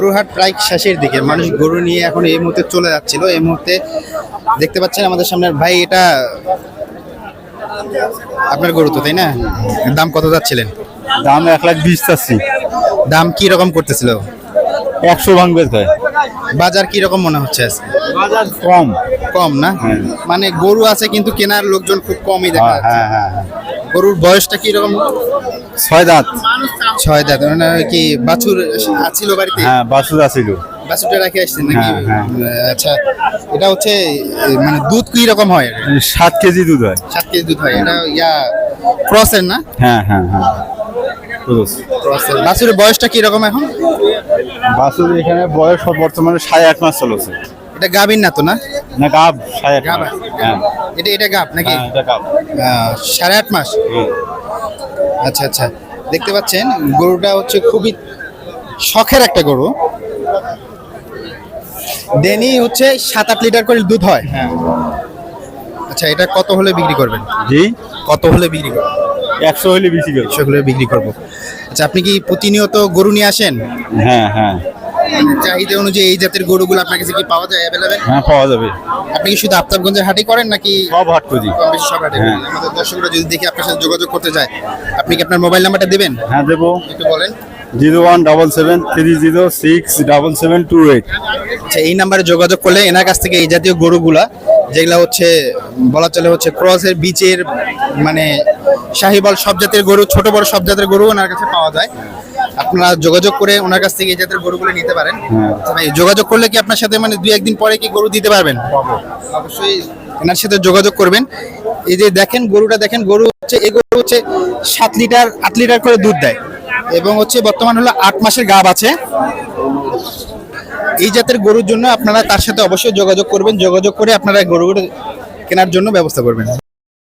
গরুহাট প্রায় শেষের দিকে। মানুষ গরু নিয়ে এখন এই মুহূর্তে চলে যাচ্ছিল। এই মুহূর্তে দেখতে পাচ্ছেন আমাদের সামনে ভাই এটা আপনার গরু তো তাই না? দাম কত যাচ্ছিলেন? দাম এক লাখ বিশ চাচ্ছি। দাম কি রকম করতেছিল? একশো ভাঙবে বাজার কি রকম মনে হচ্ছে আজকে? বাজার কম। কম না? মানে গরু আছে কিন্তু কেনার লোকজন খুব কমই দেখা হ্যাঁ হ্যাঁ হ্যাঁ। গরুর বয়সটা কি রকম ছয় দাঁত। ছয় দাঁত। মানে কি বাছুর ছিল বাড়িতে? হ্যাঁ বাসুদা ছিল বাছুরটা রেখে আসছেন নাকি? হ্যাঁ, হ্যাঁ। আচ্ছা এটা হচ্ছে মানে দুধ কি রকম হয়? সাত কেজি দুধ হয়। সাত কেজি দুধ হয়। এটা ইয়া ক্রসের না? হ্যাঁ হ্যাঁ হ্যাঁ। বাছুরের বয়সটা কি রকম এখন? বাছুর এখানে বয়স বর্তমানে সাড়ে আট মাস চলেছে। এটা গাবিন না তো না? না গাব সাড়ে আট গাব মাস। হ্যাঁ। এটা এটা গাব নাকি? হ্যাঁ, এটা গাব সাড়ে আট মাস? আচ্ছা আচ্ছা। দেখতে পাচ্ছেন গরুটা হচ্ছে খুবই শখের একটা গরু। ডেনি হচ্ছে সাত আট লিটার করে দুধ হয়। হ্যাঁ। আচ্ছা এটা কত হলে বিক্রি করবেন? জি? কত হলে বিক্রি করবেন? একশো হলে বেশি গেল একশো হলে বিক্রি করব। আচ্ছা আপনি কি প্রতিনিয়ত গরু নিয়ে আসেন? হ্যাঁ হ্যাঁ। চাহিদা অনুযায়ী এই জাতের গরুগুলো আপনার কাছে কি পাওয়া যায় অ্যাভেলেবেল হ্যাঁ পাওয়া যাবে। আপনি কি শুধু আফতাবগঞ্জের হাটই করেন নাকি সব হাট কম বেশি সব হাটে? হ্যাঁ। আমাদের দর্শকরা যদি দেখি আপনার সাথে যোগাযোগ করতে চায় আপনি কি আপনার মোবাইল নাম্বারটা দেবেন? হ্যাঁ দেবো। একটু বলেন। Zero one double seven three zero six double seven two eight. আচ্ছা এই নাম্বারে যোগাযোগ করলে এনার কাছ থেকে এই জাতীয় গরুগুলা যেগুলা হচ্ছে বলা চলে হচ্ছে ক্রসের বিচের মানে শাহিবল সব জাতের গরু ছোট বড় সব জাতের গরু ওনার কাছে পাওয়া যায়। আপনারা যোগাযোগ করে ওনার কাছ থেকে এই জাতের গরুগুলো নিতে পারেন। আচ্ছা যোগাযোগ করলে কি আপনার সাথে মানে দুই একদিন পরে কি গরু দিতে পারবেন? অবশ্যই এনার সাথে যোগাযোগ করবেন। এই যে দেখেন গরুটা দেখেন গরু হচ্ছে এই গরু হচ্ছে সাত লিটার আট লিটার করে দুধ দেয়। এবং হচ্ছে বর্তমান হলো আট মাসের গাব আছে। এই জাতের গরুর জন্য আপনারা তার সাথে অবশ্যই যোগাযোগ করবেন। যোগাযোগ করে আপনারা গরুগুলো কেনার জন্য ব্যবস্থা করবেন।